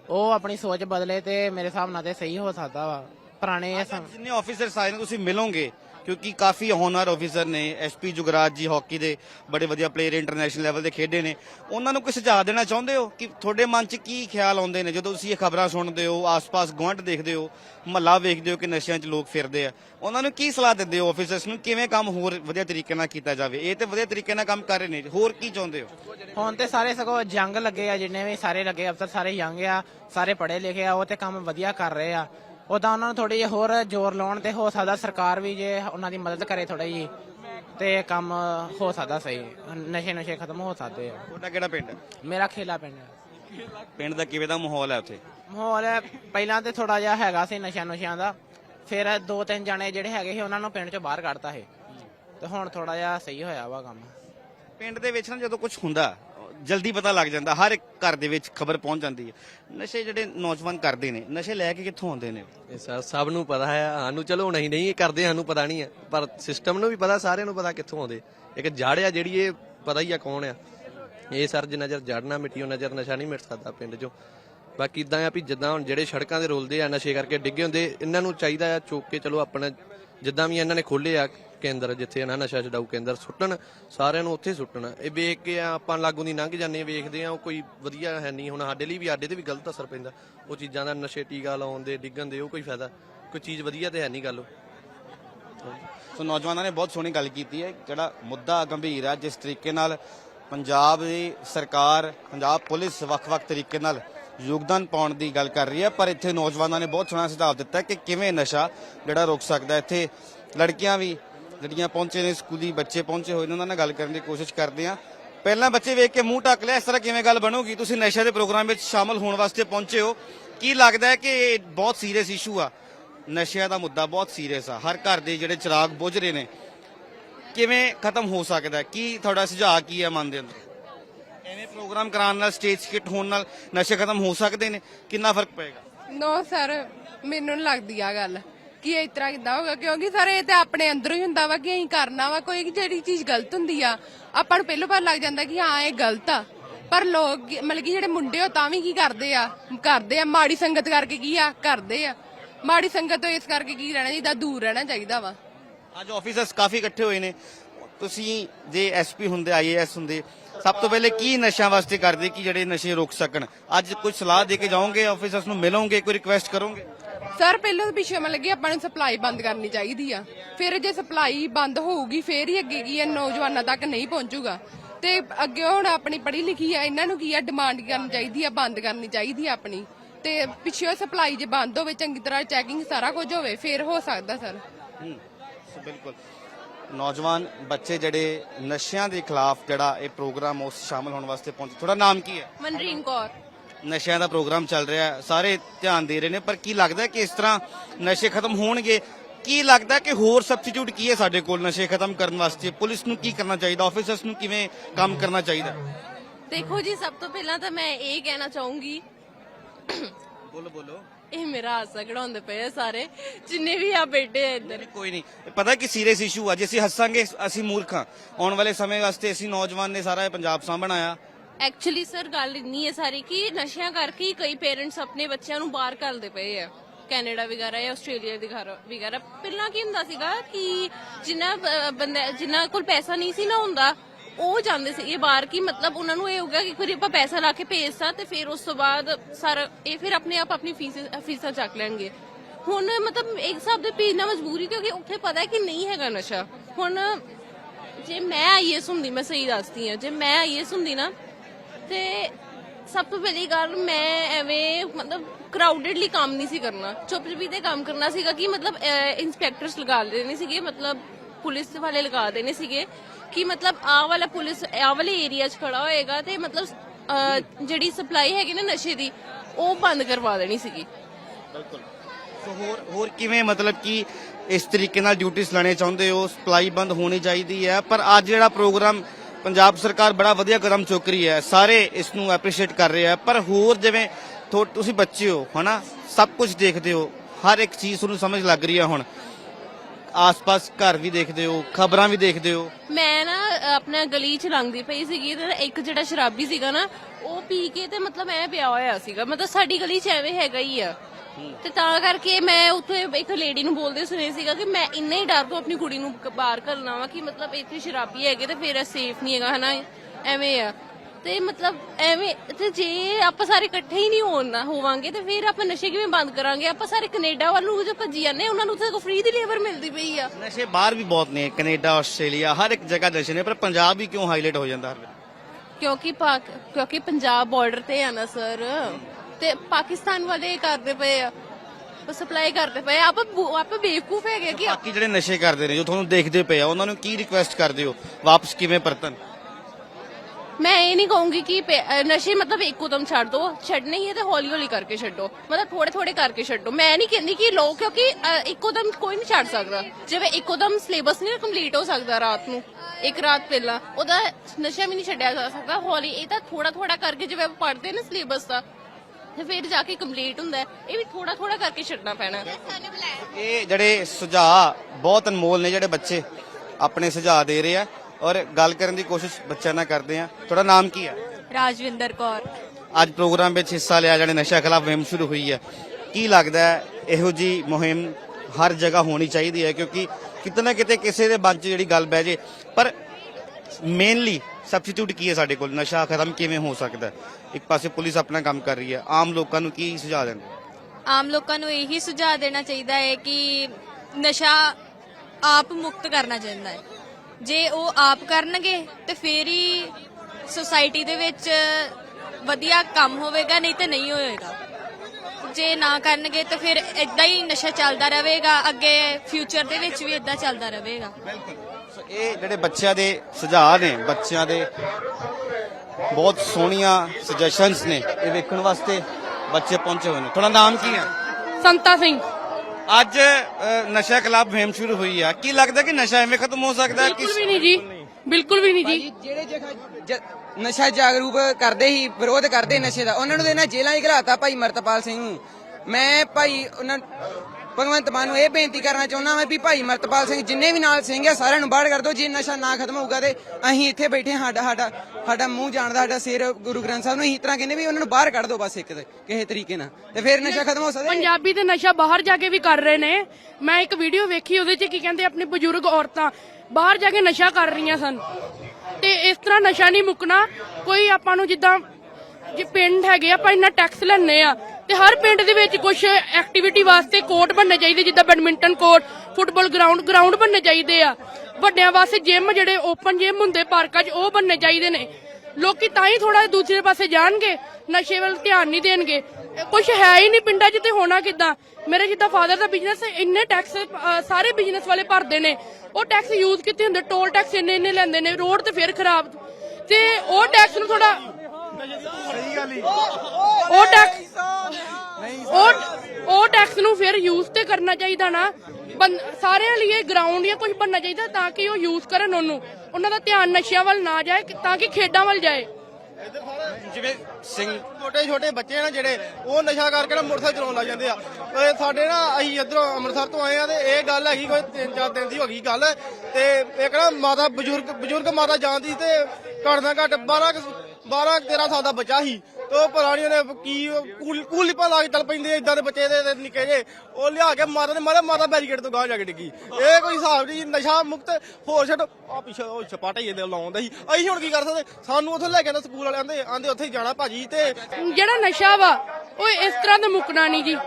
ਉਹ ਆਪਣੀ ਸੋਚ ਬਦਲੇ ਤੇ ਮੇਰੇ ਹਿਸਾਬ ਨਾਲ ਤੇ ਸਹੀ ਹੋ ਸਕਦਾ ਵਾ। ਪੁਰਾਣੇ ਇਹ ਸਮ- ਜਿੰਨੇ ਆਫੀਸਰ ਆਏ ਨੇ ਤੁਸੀਂ ਮਿਲੋਗੇ? ਕਿਉਂਕਿ ਕਾਫੀ ਹੋਨਰ ਆਫੀਸਰ ਨੇ ਐਸਪੀ ਜੁਗਰਾਜ ਜੀ ਹਾਕੀ ਦੇ ਬੜੇ ਵਧੀਆ ਪਲੇਅਰ ਇੰਟਰਨੈਸ਼ਨਲ ਲੈਵਲ ਦੇ ਖੇਡੇ ਨੇ। ਉਹਨਾਂ ਨੂੰ ਕੋਈ ਸੁਝਾਅ ਦੇਣਾ ਚਾਹੁੰਦੇ ਹੋ? ਕਿ ਤੁਹਾਡੇ ਮਨ 'ਚ ਕੀ ਖਿਆਲ ਆਉਂਦੇ ਨੇ? ਜਦੋਂ ਤੁਸੀਂ ਇਹ ਖਬਰਾਂ ਸੁਣਦੇ ਹੋ, ਆਸ-ਪਾਸ ਗੁਆਂਢ ਦੇਖਦੇ ਹੋ, ਮਹੱਲਾ ਵੇਖਦੇ ਹੋ ਕਿ ਨਸ਼ਿਆਂ 'ਚ ਲੋਕ ਫਿਰਦੇ ਆ, ਉਹਨਾਂ ਨੂੰ ਕੀ ਸਲਾਹ ਦਿੰਦੇ ਹੋ ਆਫੀਸਰਸ ਨੂੰ? ਕਿਵੇਂ ਕੰਮ ਹੋਰ ਵਧੀਆ ਤਰੀਕੇ ਨਾਲ ਕੀਤਾ ਜਾਵੇ? ਇਹ ਤੇ ਵਧੀਆ ਤਰੀਕੇ ਨਾਲ ਕੰਮ ਕਰ ਰਹੇ ਨੇ। ਹੋਰ ਕੀ ਚਾਹੁੰਦੇ ਹੋ? ਹੁਣ ਤੇ ਸਾਰੇ ਸਗੋਂ ਜੰਗ ਲੱਗੇ ਆ, ਜਿੰਨੇ ਵੀ ਸਾਰੇ ਲੱਗੇ ਅਫਸਰ ਸਾਰੇ ਯੰਗ ਆ, ਸਾਰੇ ਪੜ੍ਹੇ ਲਿਖੇ ਆ, ਉਹ ਤੇ ਕੰਮ ਵਧੀਆ ਕਰ ਰਹੇ ਆ। ਉਦਾਂ ਉਹਨਾਂ ਨੂੰ ਥੋੜੀ ਜਿਹੀ ਹੋਰ ਜ਼ੋਰ ਲਾਉਣ ਤੇ ਹੋ ਸਕਦਾ ਸਰਕਾਰ ਵੀ ਜੇ ਉਹਨਾਂ ਦੀ ਮਦਦ ਕਰੇ ਥੋੜੀ ਜੀ ਤੇ ਕੰਮ ਹੋ ਸਕਦਾ ਸਹੀ। ਨਸ਼ੇ ਨਸ਼ੇ ਖਤਮ ਹੋ ਸਕਦੇ ਆ। ਤੁਹਾਡਾ ਕਿਹੜਾ ਪਿੰਡ? ਹੈ ਮੇਰਾ ਖੇਲਾ ਪਿੰਡ ਹੈ ਪਿੰਡ ਦਾ ਕਿਵੇਂ ਦਾ ਮਾਹੌਲ ਹੈ ਉੱਥੇ? ਮਾਹੌਲ ਪਹਿਲਾਂ ਤੇ ਥੋੜਾ ਜਿਹਾ ਹੈਗਾ ਸੀ ਨਸ਼ਿਆਂ ਨੁਸ਼ਿਆਂ ਦਾ। ਫਿਰ ਦੋ ਤਿੰਨ ਜਣੇ ਜਿਹੜੇ ਹੈਗੇ ਸੀ ਉਹਨਾਂ ਨੂੰ ਪਿੰਡ ਚੋਂ ਬਾਹਰ ਕੱਢਤਾ ਸੀ। ਤੇ ਹੁਣ ਥੋੜਾ ਜਿਹਾ ਸਹੀ ਹੋਇਆ ਵਾ ਕੰਮ। ਪਿੰਡ ਦੇ ਵਿੱਚ ਨਾ ਜਦੋਂ ਕੁਝ ਹੁੰਦਾ ਜਲਦੀ ਪਤਾ ਲੱਗ ਜਾਂਦਾ, ਹਰ ਇੱਕ ਘਰ ਦੇ ਵਿੱਚ ਖਬਰ ਪਹੁੰਚ ਜਾਂਦੀ ਹੈ। ਨਸ਼ੇ ਜਿਹੜੇ ਨੌਜਵਾਨ ਕਰਦੇ ਨੇ, ਨਸ਼ੇ ਲੈ ਕੇ ਕਿੱਥੋਂ ਆਉਂਦੇ ਨੇ? ਇਹ ਸਾ- ਸਭ ਨੂੰ ਪਤਾ ਹੈ, ਸਾਨੂੰ ਚਲੋ ਹੁਣ ਅਸੀਂ ਨਹੀਂ ਕਰਦੇ, ਸਾਨੂੰ ਪਤਾ ਨਹੀਂ ਹੈ, ਪਰ ਸਿਸਟਮ ਨੂੰ ਵੀ ਪਤਾ, ਸਾਰਿਆਂ ਨੂੰ ਪਤਾ ਕਿੱਥੋਂ ਆਉਂਦੇ। ਇੱਕ ਜੜ ਆ ਜਿਹੜੀ, ਇਹ ਪਤਾ ਹੀ ਆ ਕੌਣ ਆ। ਇਹ ਸਰ ਜਿੰਨਾ ਨਜ਼ਰ ਜੜ ਨਾ ਮਿੱਟੀ ਨਸ਼ਾ ਨਹੀਂ ਮਿਟ ਸਕਦਾ ਪਿੰਡ 'ਚੋਂ। ਬਾਕੀ ਇਦਾਂ ਆ ਵੀ ਜਿੱਦਾਂ ਹੁਣ ਜਿਹੜੇ ਸੜਕਾਂ ਤੇ ਰੋਲਦੇ ਆ, ਨਸ਼ੇ ਕਰਕੇ ਡਿੱਗੇ ਹੁੰਦੇ, ਇਹਨਾਂ ਨੂੰ ਚਾਹੀਦਾ ਆ ਚੁੱਕ ਕੇ ਚਲੋ ਆਪਣਾ ਜਿੱਦਾਂ ਵੀ ਇਹਨਾਂ ਨੇ ਖੋਲੇ ਆ ਕੇਂਦਰ, ਜਿੱਥੇ ਨਾ ਨਸ਼ਾ ਛਡਾਊ ਕੇਂਦਰ ਸੁੱਟਣ, ਸਾਰਿਆਂ ਨੂੰ ਉੱਥੇ ਸੁੱਟਣ। ਇਹ ਵੇਖ ਕੇ ਆਪਾਂ ਲਾਗੂ ਦੀ ਲੰਘ ਜਾਂਦੇ ਵੇਖਦੇ ਆ, ਉਹ ਕੋਈ ਵਧੀਆ ਹੈ ਨਹੀਂ। ਹੁਣ ਸਾਡੇ ਲਈ ਵੀ ਸਾਡੇ ਤੇ ਵੀ ਗਲਤ ਅਸਰ ਪੈਂਦਾ। ਉਹ ਚੀਜ਼ਾਂ ਦਾ ਨਸ਼ੇ ਟੀਕਾ ਲਾਉਣ ਦੇ, ਡਿੱਗਣ ਦੇ, ਉਹ ਕੋਈ ਫਾਇਦਾ। ਕੋਈ ਚੀਜ਼ ਵਧੀਆ ਤੇ ਹੈ ਨਹੀਂ ਗੱਲ ਸੋ ਨੌਜਵਾਨਾਂ ਨੇ ਬਹੁਤ ਸੋਹਣੀ ਗੱਲ ਕੀਤੀ ਹੈ। ਜਿਹੜਾ ਮੁੱਦਾ ਗੰਭੀਰ ਹੈ ਜਿਸ ਤਰੀਕੇ ਨਾਲ ਪੰਜਾਬ ਦੀ ਸਰਕਾਰ, ਪੰਜਾਬ ਪੁਲਿਸ ਵੱਖ-ਵੱਖ ਤਰੀਕੇ ਨਾਲ ਯੋਗਦਾਨ ਪਾਉਣ ਦੀ ਗੱਲ ਕਰ ਰਹੀ ਹੈ, ਪਰ ਇੱਥੇ ਨੌਜਵਾਨਾਂ ਨੇ ਬਹੁਤ ਸੋਹਣਾ ਸੁਝਾਅ ਦਿੱਤਾ ਕਿ ਕਿਵੇਂ ਨਸ਼ਾ ਜਿਹੜਾ ਰੁਕ ਸਕਦਾ ਇੱਥੇ ਲੜਕੀਆਂ ਵੀ ਜਿਹੜੀਆਂ ਪਹੁੰਚੇ ਨੇ, ਸਕੂਲੀ ਬੱਚੇ ਪਹੁੰਚੇ ਹੋਏ ਨੇ, ਉਹਨਾਂ ਨਾਲ ਗੱਲ ਕਰਨ ਦੀ ਕੋਸ਼ਿਸ਼ ਕਰਦੇ ਆ ਪਹਿਲਾਂ ਬੱਚੇ ਵੇਖ ਕੇ ਮੂੰਹ ਢੱਕ ਲਿਆ, ਇਸ ਤਰ੍ਹਾਂ ਕਿਵੇਂ ਗੱਲ ਬਣੂਗੀ? ਤੁਸੀਂ ਨਸ਼ੇ ਦੇ ਪ੍ਰੋਗਰਾਮ ਵਿੱਚ ਸ਼ਾਮਲ ਹੋਣ ਵਾਸਤੇ ਪਹੁੰਚੇ ਹੋ। ਕੀ ਲੱਗਦਾ ਹੈ ਕਿ ਇਹ ਬਹੁਤ ਸੀਰੀਅਸ ਇਸ਼ੂ ਆ? ਨਸ਼ਿਆਂ ਦਾ ਮੁੱਦਾ ਬਹੁਤ ਸੀਰੀਅਸ ਆ। ਹਰ ਘਰ ਦੇ ਜਿਹੜੇ ਚਿਰਾਗ ਬੁਝ ਰਹੇ ਨੇ, ਕਿਵੇਂ ਖਤਮ ਹੋ ਸਕਦਾ ਕੀ ਤੁਹਾਡਾ ਸੁਝਾਅ ਕੀ ਹੈ ਮਨ ਦੇ ਅੰਦਰ? ਪ੍ਰੋਗਰਾਮ ਕਰਾਉਣ ਨਾਲ ਸਟੇਜ ਸਕਿੱਟ ਹੋਣ ਨਾਲ ਨਸ਼ੇ ਖਤਮ ਹੋ ਸਕਦੇ ਨੇ? ਕਿੰਨਾ ਫ਼ਰਕ ਪਏਗਾ? ਨੋ ਸਰ ਮੈਨੂੰ ਨੀ ਲੱਗਦੀ ਆ ਗੱਲ ਕਿ ਇਹ ਇਤਰਾ ਕਿੱਦਾਂ ਹੋਗਾ ਕਿਉਂਕਿ ਸਰ ਇਹ ਤੇ ਆਪਣੇ ਅੰਦਰੋਂ ਹੀ ਹੁੰਦਾ ਵਾ ਕਿ ਅਸੀਂ ਕਰਨਾ ਵਾ ਕੋਈ ਜਿਹੜੀ ਚੀਜ਼ ਗਲਤ ਹੁੰਦੀ ਆ ਆਪਾਂ ਨੂੰ ਪਹਿਲੋਂ ਪਤਾ ਲੱਗ ਜਾਂਦਾ ਕਿ ਹਾਂ ਇਹ ਗਲਤ ਆ। ਪਰ ਲੋਕ ਕੀ- ਮਤਲਬ ਕਿ ਜਿਹੜੇ ਮੁੰਡੇ ਹੋ ਤਾਂ ਵੀ ਕੀ ਕਰਦੇ ਆ? ਕਰਦੇ ਆ ਮਾੜੀ ਸੰਗਤ ਕਰਕੇ ਕੀ ਆ? ਕਰਦੇ ਆ। ਮਾੜੀ ਸੰਗਤ ਤੋਂ ਇਸ ਕਰਕੇ ਕੀ ਰਹਿਣਾ ਚਾਹੀਦਾ? ਦੂਰ ਰਹਿਣਾ ਚਾਹੀਦਾ ਵਾ। ਅੱਜ ਆਫੀਸਰਸ ਕਾਫੀ ਇਕੱਠੇ ਹੋਏ ਨੇ। ਤੁਸੀਂ ਜੇ ਐਸਪੀ ਹੁੰਦੇ ਆਈਏਐਸ ਹੁੰਦੇ ਸਭ ਤੋਂ ਪਹਿਲੇ ਕੀ ਨਸ਼ਿਆਂ ਵਾਸਤੇ ਕਰਦੇ ਕਿ ਜਿਹੜੇ ਨਸ਼ੇ ਰੁਕ ਸਕਣ? ਅੱਜ ਕੁਝ ਸਲਾਹ ਦੇ ਕੇ ਜਾਓਗੇ ਆਫੀਸਰਸ ਨੂੰ ਮਿਲੋਗੇ ਕੋਈ ਰਿਕੁਐਸਟ ਕਰੋਗੇ? ਸਰ ਪਹਿਲਾਂ ਤਾਂ ਪਿੱਛੇ ਮਤਲਬ ਕਿ ਆਪਾਂ ਨੂੰ ਸਪਲਾਈ ਬੰਦ ਕਰਨੀ ਚਾਹੀਦੀ ਆ। ਫਿਰ ਜੇ ਸਪਲਾਈ ਬੰਦ ਹੋਊਗੀ ਫੇਰ ਹੀ ਅੱਗੇ ਕੀ ਆ ਨੌਜਵਾਨਾਂ ਤੱਕ ਨਹੀਂ ਪਹੁੰਚੂਗਾ। ਤੇ ਅੱਗੇ ਹੁਣ ਆਪਣੀ ਪੜ੍ਹੀ ਲਿਖੀ ਆ ਇਹਨਾਂ ਨੂੰ ਕੀ ਆ ਡਿਮਾਂਡ ਕਰਨੀ ਚਾਹੀਦੀ ਆ ਬੰਦ ਕਰਨੀ ਚਾਹੀਦੀ ਆ ਆਪਣੀ। ਤੇ ਪਿੱਛੇ ਸਪਲਾਈ ਜੇ ਬੰਦ ਹੋਵੇ ਚੰਗੀ ਤਰ੍ਹਾਂ ਚੈਕਿੰਗ ਸਾਰਾ ਕੁਝ ਹੋਵੇ ਫੇਰ ਹੋ ਸਕਦਾ ਸਰ ਹੂੰ ਬਿਲਕੁਲ। ਨੌਜਵਾਨ ਬੱਚੇ ਜਿਹੜੇ ਨਸ਼ਿਆਂ ਦੇ ਖਿਲਾਫ ਜਿਹੜਾ ਇਹ ਪ੍ਰੋਗਰਾਮ ਉਸ ਸ਼ਾਮਲ ਹੋਣ ਵਾਸਤੇ ਪਹੁੰਚੇ। ਤੁਹਾਡਾ ਨਾਮ ਕੀ ਹੈ? ਮਨਰੀਨ ਕੌਰ। ਨਸ਼ਿਆਂ ਦਾ ਪ੍ਰੋਗਰਾਮ ਚੱਲ ਰਿਹਾ ਹੈ। ਸਾਰੇ ਧਿਆਨ ਦੇ ਰਹੇ ਨੇ ਪਰ ਕੀ ਲੱਗਦਾ ਹੈ ਕਿ ਇਸ ਤਰ੍ਹਾਂ ਨਸ਼ੇ ਖਤਮ ਹੋਣਗੇ? ਕੀ ਲੱਗਦਾ ਹੈ ਕਿ ਹੋਰ ਸਬਸਟੀਟਿਊਟ ਕੀ ਹੈ ਸਾਡੇ ਕੋਲ ਨਸ਼ੇ ਖਤਮ ਕਰਨ ਵਾਸਤੇ? ਪੁਲਿਸ ਨੂੰ ਕੀ ਕਰਨਾ ਚਾਹੀਦਾ? ਆਫੀਸਰਸ ਨੂੰ ਕਿਵੇਂ ਕੰਮ ਕਰਨਾ ਚਾਹੀਦਾ? ਦੇਖੋ ਜੀ ਸਭ ਤੋਂ ਪਹਿਲਾਂ ਤਾਂ ਮੈਂ ਇਹ ਕਹਿਣਾ ਚਾਹੂੰਗੀ ਬੋਲੋ ਬੋਲੋ। ਇਹ ਮੇਰਾ ਹਾਸਾ ਕਢਾਉਂਦੇ ਪਏ ਆ ਸਾਰੇ ਜਿੰਨੇ ਵੀ ਆ ਬੈਠੇ ਆ ਇੱਧਰ। ਕੋਈ ਨਹੀਂ। ਪਤਾ ਕਿ ਸੀਰੀਅਸ ਇਸ਼ੂ ਆ ਜੇ ਅਸੀਂ ਹੱਸਾਂਗੇ ਅਸੀਂ ਮੂਰਖ ਆਉਣ ਵਾਲੇ ਸਮੇਂ ਵਾਸਤੇ ਅਸੀਂ ਨੌਜਵਾਨ ਨੇ ਸਾਰਾ ਇਹ ਪੰਜਾਬ ਸਾਂਭਣਾ ਆ। ਐਕਚੁਅਲੀ ਸਰ ਗੱਲ ਇੰਨੀ ਹੈ ਸਾਰੀ ਕਿ ਨਸ਼ਿਆਂ ਕਰਕੇ ਹੀ ਕਈ ਪੇਰੈਂਟਸ ਆਪਣੇ ਬੱਚਿਆਂ ਨੂੰ ਬਾਹਰ ਘੱਲਦੇ ਪਏ ਆ। ਕੈਨੇਡਾ ਵਗੈਰਾ ਜਾਂ ਆਸਟ੍ਰੇਲੀਆ ਦੇ ਘਰ ਵਗੈਰਾ। ਪਹਿਲਾਂ ਕੀ ਹੁੰਦਾ ਸੀਗਾ ਕਿ ਜਿਨ੍ਹਾਂ ਬ- ਬੰਦੇ ਜਿਨ੍ਹਾਂ ਕੋਲ ਪੈਸਾ ਨਹੀਂ ਸੀ ਨਾ ਹੁੰਦਾ ਉਹ ਜਾਂਦੇ ਸੀਗੇ ਬਾਹਰ ਕੀ ਮਤਲਬ ਉਹਨਾਂ ਨੂੰ ਇਹ ਹੋਗਾ ਕਿ ਕੋਈ ਆਪਾਂ ਪੈਸਾ ਲਾ ਕੇ ਭੇਜਤਾ ਤੇ ਫਿਰ ਉਸ ਤੋਂ ਬਾਅਦ ਸਰ ਇਹ ਫਿਰ ਆਪਣੇ ਆਪ ਆਪਣੀ ਫੀਸ, ਫੀਸਾਂ ਚੱਕ ਲੈਣਗੇ। ਹੁਣ ਮਤਲਬ ਇੱਕ ਹਿਸਾਬ ਦੇ ਭੇਜਣਾ ਮਜਬੂਰੀ ਕਿਉਂਕਿ ਉੱਥੇ ਪਤਾ ਹੈ ਕਿ ਨਹੀਂ ਹੈਗਾ ਨਸ਼ਾ। ਹੁਣ ਜੇ ਮੈਂ ਆਈਐਸ ਹੁੰਦੀ, ਮੈਂ ਸਹੀ ਦੱਸਦੀ ਆ ਜੇ ਮੈਂ ਆਈਐਸ ਹੁੰਦੀ ਨਾ, ਤੇ ਸਭ ਤੋਂ ਪਹਿਲੀ ਗੱਲ ਮੈਂ ਐਵੇਂ ਮਤਲਬ ਕਰਾਊਡਡਲੀ ਕੰਮ ਨਹੀਂ ਸੀ ਕਰਨਾ। ਚੁੱਪ ਤੇ ਕੰਮ ਕਰਨਾ ਸੀਗਾ ਕਿ ਮਤਲਬ ਇਨਸਪੈਕਟਰਸ ਲਗਾ ਦੇਣੇ ਸੀਗੇ, ਮਤਲਬ ਪੁਲਿਸ ਵਾਲੇ ਲਗਾ ਦੇਣੇ ਸੀਗੇ। ਕਿ ਮਤਲਬ ਆਹ ਵਾਲਾ ਪੁਲਿਸ, ਆਹ ਵਾਲੇ ਏਰੀਆ 'ਚ ਖੜਾ ਹੋਏਗਾ ਤੇ ਮਤਲਬ ਜਿਹੜੀ ਸਪਲਾਈ ਹੈਗੀ ਨਾ ਨਸ਼ੇ ਦੀ, ਉਹ ਬੰਦ ਕਰਵਾ ਦੇਣੀ ਸੀਗੀ। ਬਿਲਕੁਲ। ਸੋ ਹੋਰ ਹੋਰ ਕਿਵੇਂ ਮਤਲਬ ਕਿ ਇਸ ਤਰੀਕੇ ਨਾਲ ਡਿਊਟੀਆਂ ਲਾਣੇ ਚਾਹੁੰਦੇ ਹੋ? ਸਪਲਾਈ ਬੰਦ ਹੋਣੀ ਚਾਹੀਦੀ ਹੈ, ਪਰ ਅੱਜ ਜਿਹੜਾ ਪ੍ਰੋਗਰਾਮ ਪੰਜਾਬ ਸਰਕਾਰ ਬੜਾ ਵਧੀਆ ਕਦਮ ਚੁੱਕ ਰਹੀ ਹੈ, ਸਾਰੇ ਇਸ ਨੂੰ ਐਪਰੀਸ਼ੀਏਟ ਕਰ ਰਹੇ ਆ ਪਰ ਹੋਰ ਜਿਵੇਂ ਤੁਸੀਂ ਬੱਚੇ ਹੋ, ਹਨਾ? ਸਭ ਕੁਝ ਦੇਖਦੇ ਹੋ, ਹਰ ਇੱਕ ਚੀਜ਼ ਤੁਹਾਨੂੰ ਸਮਝ ਲੱਗ ਰਹੀ ਹੈ ਹੁਣ। ਆਸ-ਪਾਸ ਘਰ ਵੀ ਦੇਖਦੇ ਹੋ ਖਬਰਾਂ ਵੀ ਦੇਖਦੇ ਹੋ? ਮੈਂ ਨਾ ਆਪਣਾ ਗਲੀ ਚ ਲੰਘਦੀ ਪਈ ਸੀਗੀ ਤੇ ਇੱਕ ਜਿਹੜਾ ਸ਼ਰਾਬੀ ਸੀਗਾ ਨਾ ਉਹ ਪੀ ਕੇ ਤੇ ਮਤਲਬ ਐ ਪਿਆ ਹੋਇਆ ਸੀਗਾ। ਮਤਲਬ ਸਾਡੀ ਗਲੀ ਚ ਐਵੇਂ ਹੈਗਾ ਹੀ ਆ। ਤੇ ਤਾਂ ਕਰਕੇ ਮੈਂ ਉੱਥੇ ਇੱਕ ਲੇਡੀ ਨੂੰ ਬੋਲਦੇ ਸੁਣਿਆ ਸੀਗਾ ਕਿ ਮੈਂ ਇੰਨਾ ਹੀ ਡਰ ਤੋਂ ਆਪਣੀ ਕੁੜੀ ਨੂੰ ਕ- ਬਾਹਰ ਕਰਨਾ ਵਾ ਕਿ ਮਤਲਬ ਇੱਥੇ ਸ਼ਰਾਬੀ ਹੈਗੇ ਤੇ ਫਿਰ ਸੇਫ ਨਹੀਂ ਹੈਗਾ ਹਨਾ? ਐਵੇਂ ਆ। ਤੇ ਮਤਲਬ ਐਵੇਂ ਤੇ ਜੇ ਆਪਾਂ ਸਾਰੇ ਇਕੱਠੇ ਹੀ ਨਹੀਂ ਹੋਣ ਹੋਵਾਂਗੇ ਤੇ ਫਿਰ ਆਪਾਂ ਨਸ਼ੇ ਕਿਵੇਂ ਬੰਦ ਕਰਾਂਗੇ? ਆਪਾਂ ਸਾਰੇ ਕੈਨੇਡਾ ਵੱਲ ਨੂੰ ਜੋ ਭੱਜੀ ਜਾਂਦੇ ਉਹਨਾਂ ਨੂੰ ਤਾਂ ਫ੍ਰੀ ਦੀ ਲੇਬਰ ਮਿਲਦੀ ਪਈ ਆ। ਨਸ਼ੇ ਬਾਹਰ ਵੀ ਬਹੁਤ ਨੇ ਕੈਨੇਡਾ ਆਸਟ੍ਰੇਲੀਆ ਹਰ ਇੱਕ ਜਗ੍ਹਾ ਨਸ਼ੇ ਨੇ ਪਰ ਪੰਜਾਬ ਵੀ ਕਿਉਂ ਹਾਈਲਾਈਟ ਹੋ ਜਾਂਦਾ ਹਰ ਵੇਲੇ? ਕਿਉਂਕਿ ਪਾਕ ਕਿਉਂਕਿ ਪੰਜਾਬ ਬਾਰਡਰ ਤੇ ਆ ਨਾ ਸਰ ਤੇ ਪਾਕਿਸਤਾਨ ਵਾਲੇ ਕਰਦੇ ਪਏ ਆ ਉਹ ਸਪਲਾਈ ਕਰਦੇ ਪਏ ਆ। ਆਪਾਂ ਬੂ- ਆਪਾਂ ਬੇਵਕੂਫ ਹੈਗੇ ਕਿ ਬਾਕੀ ਜਿਹੜੇ ਨਸ਼ੇ ਕਰਦੇ ਨੇ ਜੋ ਤੁਹਾਨੂੰ ਦੇਖਦੇ ਪਏ ਆ ਉਹਨਾਂ ਨੂੰ ਕੀ ਰਿਕੁਐਸਟ ਕਰਦੇ ਹੋ? ਵਾਪਸ ਕਿਵੇਂ ਪਰਤਨ ਮੈਂ ਇਹ ਨਹੀਂ ਕਹੂੰਗੀ ਕਿ ਪੇ- ਅਹ ਨਸ਼ੇ ਮਤਲਬ ਇੱਕੋਦਮ ਛੱਡ ਦੋ। ਛੱਡਣੇ ਹੀ ਹੈ ਤੇ ਹੌਲੀ ਹੌਲੀ ਕਰਕੇ ਛੱਡੋ। ਮਤਲਬ ਥੋੜੇ ਥੋੜੇ ਕਰਕੇ ਛੱਡੋ। ਮੈਂ ਨਹੀਂ ਕਹਿੰਦੀ ਕਿ ਲੋਕ ਕਿਉਂਕਿ ਅਹ, ਇੱਕੋਦਮ ਕੋਈ ਨਹੀਂ ਛੱਡ ਸਕਦਾ। ਜਿਵੇਂ ਇੱਕੋਦਮ ਸਿਲੇਬਸ ਨਹੀਂ ਕੰਪਲੀਟ ਹੋ ਸਕਦਾ ਰਾਤ ਨੂੰ ਇੱਕ ਰਾਤ ਪਹਿਲਾਂ। ਉਹਦਾ ਨਸ਼ਾ ਵੀ ਨਹੀਂ ਛੱਡਿਆ ਜਾ ਸਕਦਾ। ਹੌਲੀ ਇਹ ਤਾਂ ਥੋੜਾ ਥੋੜਾ ਕਰਕੇ ਜਿਵੇਂ ਆਪਾਂ ਪੜ੍ਹਦੇ ਨਾ ਸਿਲੇਬਸ ਦਾ ਤੇ ਫਿਰ ਜਾ ਕੇ ਕੰਪਲੀਟ ਹੁੰਦਾ ਹੈ। ਇਹ ਵੀ ਥੋੜਾ ਥੋੜਾ ਕਰਕੇ ਛੱਡਣਾ ਪੈਣਾ। ਹੈ। ਇਹ ਜਿਹੜੇ ਸੁਝਾਅ ਬਹੁਤ ਅਨਮੋਲ ਨੇ ਜਿਹੜੇ ਬੱਚੇ ਆਪਣੇ ਸੁਝਾਅ ਦੇ ਰਹੇ ਆ। ਔਰ ਗੱਲ ਕਰਨ ਦੀ ਕੋਸ਼ਿਸ਼ ਬੱਚਿਆਂ ਨਾਲ ਕਰਦੇ ਆ ਤੁਹਾਡਾ ਨਾਮ ਕੀ ਹੈ? ਰਾਜਵਿੰਦਰ ਕੌਰ। ਅੱਜ ਪ੍ਰੋਗਰਾਮ ਵਿੱਚ ਹਿੱਸਾ ਲਿਆ ਜਿਹੜੇ ਨਸ਼ਾ ਖਿਲਾਫ ਮੁਹਿੰਮ ਸ਼ੁਰੂ ਹੋਈ ਹੈ। ਕੀ ਲੱਗਦਾ ਹੈ ਇਹੋ ਜੀ ਮੁਹਿੰਮ ਹਰ ਜਗ੍ਹਾ ਹੋਣੀ ਚਾਹੀਦੀ ਹੈ? ਕਿਉਂਕਿ ਕਿਤੇ ਨਾ ਕਿਤੇ ਕਿਸੇ ਦੇ ਮਨ 'ਚ ਜਿਹੜੀ ਗੱਲ ਬਹਿ ਜੇ ਪਰ ਮੇਨਲੀ ਸਬਸਟੀਟਿਊਟ ਕੀ ਹੈ ਸਾਡੇ ਕੋਲ? ਨਸ਼ਾ ਖਤਮ ਕਿਵੇਂ ਹੋ ਸਕਦਾ? ਇੱਕ ਪਾਸੇ ਪੁਲਿਸ ਆਪਣਾ ਕੰਮ ਕਰ ਰਹੀ ਹੈ। ਆਮ ਲੋਕਾਂ ਨੂੰ ਕੀ ਸੁਝਾਅ ਦੇਣ? ਆਮ ਲੋਕਾਂ ਨੂੰ ਇਹੀ ਸੁਝਾਅ ਦੇਣਾ ਚਾਹੀਦਾ ਹੈ ਕਿ ਨਸ਼ਾ ਆਪ ਮੁਕਤ ਕਰਨਾ ਚਾਹੀਦਾ ਹੈ। ਜੇ ਉਹ ਆਪ ਕਰਨਗੇ ਤੇ ਫੇਰ ਹੀ ਸੋਸਾਇਟੀ ਦੇ ਵਿੱਚ ਵਧੀਆ ਕੰਮ ਹੋਵੇਗਾ ਨਹੀਂ ਤੇ ਨਹੀਂ ਹੋਏਗਾ। ਜੇ ਨਾ ਕਰਨਗੇ ਤਾਂ ਫਿਰ ਇਦਾਂ ਹੀ ਨਸ਼ਾ ਚੱਲਦਾ ਰਹੇਗਾ ਅੱਗੇ ਫਿਊਚਰ ਦੇ ਵਿੱਚ ਵੀ ਇਦਾਂ ਚੱਲਦਾ ਰਹੇਗਾ। ਸੋ ਇਹ ਜਿਹੜੇ ਬੱਚਿਆਂ ਦੇ ਸੁਝਾਅ ਨੇ ਬੱਚਿਆਂ ਦੇ ਬਹੁਤ ਸੋਹਣੀਆਂ ਸੁਜੈਸ਼ਨਸ ਨੇ ਇਹ ਵੇਖਣ ਵਾਸਤੇ ਬੱਚੇ ਪਹੁੰਚੇ ਹੋਏ ਨੇ। ਤੁਹਾਡਾ ਨਾਮ ਕੀ ਹੈ? ਸੰਤਾ ਸਿੰਘ। ਅੱਜ ਨਸ਼ਾ ਖਿਲਾਫ ਮੁਹਿੰਮ ਸ਼ੁਰੂ ਹੋਈ ਹੈ ਕੀ ਲੱਗਦਾ ਕਿ ਨਸ਼ਾ ਐਵੇਂ ਖਤਮ ਹੋ ਸਕਦਾ? ਹੈ ਬਿਲਕੁਲ ਵੀ ਨਹੀਂ ਜੀ। ਬਿਲਕੁਲ ਵੀ ਨਹੀਂ ਜੀ। ਜਿਹੜੇ ਜਗ੍ਹਾ ਨਸ਼ਾ ਜਾਗਰੂਕ ਕਰਦੇ ਹੀ ਵਿਰੋਧ ਕਰਦੇ ਨਸ਼ੇ ਦਾ ਉਹਨਾਂ ਨੂੰ ਇਹਨਾਂ ਜੇਲ੍ਹਾਂ 'ਚ ਘਲਾਤਾ ਭਾਈ ਮਰਤਪਾਲ ਸਿੰਘ ਨੂੰ। ਮੈਂ ਭਾਈ ਉਹਨਾਂ ਭਗਵੰਤ ਮਾਨ ਨੂੰ ਇਹ ਬੇਨਤੀ ਕਰਨਾ ਚਾਹੁੰਦਾ ਮੈਂ ਵੀ ਭਾਈ ਮਰਤਪਾਲ ਸਿੰਘ ਜਿੰਨੇ ਵੀ ਨਾਲ ਸਿੰਘ ਆ ਸਾਰਿਆਂ ਨੂੰ ਬਾਹਰ ਕਰ ਦਿਓ। ਜੇ ਨਸ਼ਾ ਨਾ ਖਤਮ ਹੋਊਗਾ ਤੇ ਅਸੀਂ ਇੱਥੇ ਬੈਠੇ ਹਾਂ, ਸਾਡਾ ਸਾਡਾ ਸਾਡਾ ਮੂੰਹ ਜਾਣਦਾ ਸਾਡਾ ਸਿਰ ਗੁਰੂ ਗ੍ਰੰਥ ਸਾਹਿਬ ਨੂੰ ਇਸ ਤਰ੍ਹਾਂ ਕਹਿੰਦੇ ਵੀ ਉਹਨਾਂ ਨੂੰ ਬਾਹਰ ਕੱਢ ਦਿਓ ਬਸ ਇੱਕ ਤੇ ਕਿਸੇ ਤਰੀਕੇ ਨਾਲ। ਤੇ ਫਿਰ ਨਸ਼ਾ ਖਤਮ ਹੋ ਸਕਦਾ ਪੰਜਾਬੀ ਤੇ ਨਸ਼ਾ ਬਾਹਰ ਜਾ ਕੇ ਵੀ ਕਰ ਰਹੇ ਨੇ। ਮੈਂ ਇੱਕ ਵੀਡੀਓ ਵੇਖੀ ਉਹਦੇ 'ਚ ਕੀ ਕਹਿੰਦੇ ਆਪਣੀ ਬਜ਼ੁਰਗ ਔਰਤਾਂ ਬਾਹਰ ਜਾ ਕੇ ਨਸ਼ਾ ਕਰ ਰਹੀਆਂ ਸਨ। ਤੇ ਇਸ ਤਰ੍ਹਾਂ ਨਸ਼ਾ ਨਹੀਂ ਮੁੱਕਣਾ। ਕੋਈ ਆਪਾਂ ਨੂੰ ਜਿੱਦਾਂ ਜੇ ਪਿੰਡ ਹੈਗੇ ਆ, ਆਪਾਂ ਇੰਨਾ ਟੈਕਸ ਲੈਣੇ ਆ ਤੇ ਹਰ ਪਿੰਡ ਦੇ ਵਿੱਚ ਕੁਝ ਐਕਟੀਵਿਟੀ ਵਾਸਤੇ ਕੋਰਟ ਬਣਨੇ ਚਾਹੀਦੇ ਜਿੱਦਾਂ badminton court football ground ground ਬਣਨੇ ਚਾਹੀਦੇ ਆ। ਵੱਡਿਆਂ ਵਾਸਤੇ ਜਿਮ ਜਿਹੜੇ ਓਪਨ ਜਿਮ ਹੁੰਦੇ ਪਾਰਕਾਂ 'ਚ ਉਹ ਬਣਨੇ ਚਾਹੀਦੇ ਨੇ। ਲੋਕੀ ਤਾਂ ਹੀ ਥੋੜਾ ਦੂਸਰੇ ਪਾਸੇ ਜਾਣਗੇ ਨਸ਼ੇ ਵੱਲ ਧਿਆਨ ਨਹੀਂ ਦੇਣਗੇ। ਕੁਝ ਹੈ ਹੀ ਨਹੀਂ ਪਿੰਡਾਂ 'ਚ ਤੇ ਹੋਣਾ ਕਿੱਦਾਂ? ਮੇਰੇ ਜਿੱਦਾਂ ਫਾਦਰ ਦਾ ਬਿਜ਼ਨਸ ਇੰਨੇ ਟੈਕਸ ਸਾਰੇ ਬਿਜ਼ਨਸ ਵਾਲੇ ਭਰਦੇ ਨੇ। ਉਹ ਟੈਕਸ ਯੂਜ਼ ਕਿੱਥੇ ਹੁੰਦੇ ਟੋਲ ਟੈਕਸ ਇੰਨੇ ਇੰਨੇ ਲੈਂਦੇ ਨੇ ਰੋਡ ਤੇ ਫੇਰ ਖਰਾਬ। ਤੇ ਉਹ ਟੈਕਸ ਨੂੰ ਥੋੜਾ ਉਹ ਟੈਕਸ ਉਹ ਉਹ ਟੈਕਸ ਨੂੰ ਫਿਰ ਯੂਜ਼ ਤੇ ਕਰਨਾ ਚਾਹੀਦਾ ਨਾ। ਸਾਰਿਆਂ ਲਈ ਗਰਾਊਂਡ ਜਾਂ ਕੁਝ ਬਣਨਾ ਚਾਹੀਦਾ ਤਾਂ ਕਿ ਉਹ ਯੂਜ਼ ਕਰਨ ਉਹਨੂੰ। ਉਹਨਾਂ ਦਾ ਧਿਆਨ ਨਸ਼ਿਆਂ ਵੱਲ ਨਾ ਜਾਏ, ਤਾਂ ਕਿ ਖੇਡਾਂ ਵੱਲ ਜਾਏ। ਜਿਵੇਂ ਸਿੰਘ ਛੋਟੇ ਛੋਟੇ ਬੱਚੇ ਨਾ ਜਿਹੜੇ, ਉਹ ਨਸ਼ਾ ਕਰਕੇ ਨਾ ਮੋਟਰਸਾਈਕਲ ਚਲਾਉਣ ਲੱਗ ਜਾਂਦੇ ਆ। ਤੇ ਸਾਡੇ ਨਾ ਅਸੀਂ ਇਧਰੋਂ ਅੰਮ੍ਰਿਤਸਰ ਤੋਂ ਆਏ ਆ ਤੇ ਇਹ ਗੱਲ ਹੈਗੀ, ਕੋਈ ਤਿੰਨ ਚਾਰ ਦਿਨ ਦੀ ਹੋ ਗਈ ਗੱਲ। ਤੇ ਇੱਕ ਨਾ ਮਾਤਾ ਬਜ਼ੁਰਗ ਬਜ਼ੁਰਗ ਮਾਤਾ ਜਾਂਦੀ ਤੇ ਘੱਟ ਨਾ ਘੱਟ 12 ਕੁ- 12 13 ਸਾਲ ਦਾ ਬੱਚਾ ਸੀ। ਤੇ ਉਹ ਪਤਾ ਨੀ ਉਹਨੇ ਕੀ ਕੂਲ ਕੂਲ ਲਿਪਾਂ ਲਾ ਕੇ ਚੱਲ ਪੈਂਦੇ ਇਦਾਂ ਦੇ ਬੱਚੇ ਦੇ ਦੇ ਨਿੱਕੇ ਜੇ ਉਹ ਲਿਆ ਕੇ ਮਾਤਾ ਨੇ ਮਾਰੇ ਮਾਤਾ ਬੈਰੀਕੇਡ ਤੋਂ ਗਾਹ ਜਾ ਕੇ ਡਿੱਗੀ। ਇਹ ਕੋਈ ਹਿਸਾਬ ਨਹੀਂ ਨਸ਼ਾ ਮੁਕਤ, ਹੋਰ ਛੱਡ, ਆ ਪਿੱਛੇ ਉਹ ਛਪਾਟਾ ਹੀ ਲਾਉਂਦਾ ਸੀ। ਅਸੀਂ ਹੁਣ ਕੀ ਕਰ ਸਕਦੇ? ਸਾਨੂੰ ਉੱਥੇ ਲੈ ਕੇ ਆਂਦੇ ਸਕੂਲ ਵਾਲੇ ਆਂਦੇ ਆਂਦੇ ਉੱਥੇ ਹੀ ਜਾਣਾ ਭਾਜੀ, ਤੇ ਜਿਹੜਾ ਨਸ਼ਾ ਵਾ, ਉਹ ਇਸ ਤਰ੍ਹਾਂ ਦਾ ਮੁੱਕਣਾ ਨਹੀਂ ਜੀ।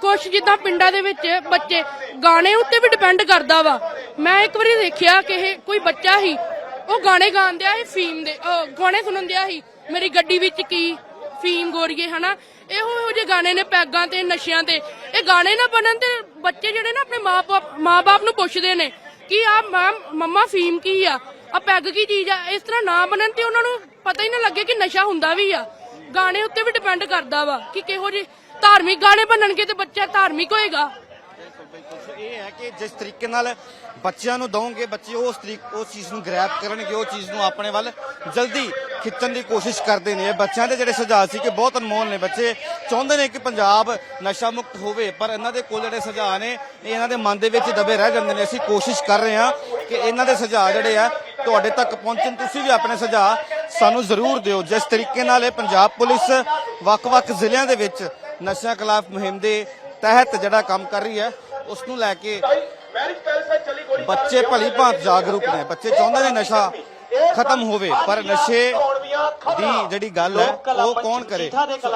ਕੁਛ ਜਿੱਦਾਂ ਪਿੰਡਾਂ ਦੇ ਵਿੱਚ ਬੱਚੇ ਗਾਣੇ ਉੱਤੇ ਵੀ ਡਿਪੈਂਡ ਕਰਦਾ ਵਾ। ਮੈਂ ਇੱਕ ਵਾਰੀ ਦੇਖਿਆ ਕਿ ਇਹ ਕੋਈ ਬੱਚਾ ਸੀ, ਉਹ ਗਾਣੇ ਗਾਉਂਦਿਆ ਸੀ ਫੀਮ ਦੇ, ਅਹ ਗਾਣੇ ਸੁਣਨ ਦਿਆ ਸੀ। ਮੇਰੀ ਗੱਡੀ ਵਿੱਚ ਕੀ ਫੀਮ ਗੋਰੀਏ ਹਨਾ? ਇਹੋ ਇਹੋ ਜਿਹੇ ਗਾਣੇ ਨੇ ਪੈਗਾਂ ਤੇ, ਨਸ਼ਿਆਂ ਤੇ। ਇਹ ਗਾਣੇ ਨਾ ਬਣਨ ਤੇ ਬੱਚੇ ਜਿਹੜੇ ਨਾ ਆਪਣੇ ਮਾਪੇ ਮਾਪੇ ਨੂੰ ਪੁੱਛਦੇ ਨੇ ਕਿ ਆ ਮੰਮਾ ਫੀਮ ਕੀ ਆ? ਆ ਪੈਗ ਕੀ ਚੀਜ਼ ਆ? ਇਸ ਤਰ੍ਹਾਂ ਨਾ ਬਣਨ ਤੇ ਉਹਨਾਂ ਨੂੰ ਪਤਾ ਹੀ ਨਾ ਲੱਗੇ ਕਿ ਨਸ਼ਾ ਹੁੰਦਾ ਵੀ ਆ। ਗਾਣੇ ਉੱਤੇ ਵੀ ਡਿਪੈਂਡ ਕਰਦਾ ਵਾ ਕਿ ਕਿਹੋ ਜਿਹੇ ਧਾਰਮਿਕ ਗਾਣੇ ਬਣਨਗੇ ਤੇ ਬੱਚਾ ਧਾਰਮਿਕ ਹੋਏਗਾ। ਸੋ ਇਹ ਹੈ ਕਿ ਜਿਸ ਤਰੀਕੇ ਨਾਲ ਬੱਚਿਆਂ ਨੂੰ ਦਵੋਗੇ ਬੱਚੇ ਉਸ ਤਰੀਕ, ਉਸ ਚੀਜ਼ ਨੂੰ ਗ੍ਰੈਬ ਕਰਨਗੇ, ਉਹ ਚੀਜ਼ ਨੂੰ ਆਪਣੇ ਵੱਲ ਜਲਦੀ ਖਿੱਚਣ ਦੀ ਕੋਸ਼ਿਸ਼ ਕਰਦੇ ਨੇ। ਬੱਚਿਆਂ ਦੇ ਜਿਹੜੇ ਸੁਝਾਅ ਸੀ ਕਿ ਬਹੁਤ ਅਨਮੋਲ ਨੇ ਬੱਚੇ। ਚਾਹੁੰਦੇ ਨੇ ਕਿ ਪੰਜਾਬ ਨਸ਼ਾ ਮੁਕਤ ਹੋਵੇ, ਪਰ ਇਹਨਾਂ ਦੇ ਕੋਲ ਜਿਹੜੇ ਸੁਝਾਅ ਨੇ, ਇਹ ਇਹਨਾਂ ਦੇ ਮਨ ਦੇ ਵਿੱਚ ਦਬੇ ਰਹਿ ਜਾਂਦੇ ਨੇ। ਅਸੀਂ ਕੋਸ਼ਿਸ਼ ਕਰ ਰਹੇ ਹਾਂ ਕਿ ਇਹਨਾਂ ਦੇ ਸੁਝਾਅ ਜਿਹੜੇ ਆ, ਤੁਹਾਡੇ ਤੱਕ ਪਹੁੰਚਣ। ਤੁਸੀਂ ਵੀ ਆਪਣੇ ਸੁਝਾਅ ਸਾਨੂੰ ਜ਼ਰੂਰ ਦਿਓ। ਜਿਸ ਤਰੀਕੇ ਨਾਲ ਇਹ ਪੰਜਾਬ ਪੁਲਿਸ ਵੱਖ-ਵੱਖ ਜ਼ਿਲ੍ਹਿਆਂ ਦੇ ਵਿੱਚ ਨਸ਼ਿਆਂ ਖਿਲਾਫ ਮੁਹਿੰਮ ਦੇ ਤਹਿਤ ਜਿਹੜਾ ਕੰਮ ਕਰ ਰਹੀ ਹੈ ਉਸ ਨੂੰ ਲੈ ਕੇ ਬੱਚੇ ਭਲੀ ਭਾਂਤ ਜਾਗਰੂਕ ਨੇ। ਬੱਚੇ ਚਾਹੁੰਦੇ ਨੇ ਨਸ਼ਾ ਖਤਮ ਹੋਵੇ ਪਰ ਨਸ਼ੇ ਦੀ ਜਿਹੜੀ ਗੱਲ ਹੈ ਉਹ ਕੌਣ ਕਰੇ?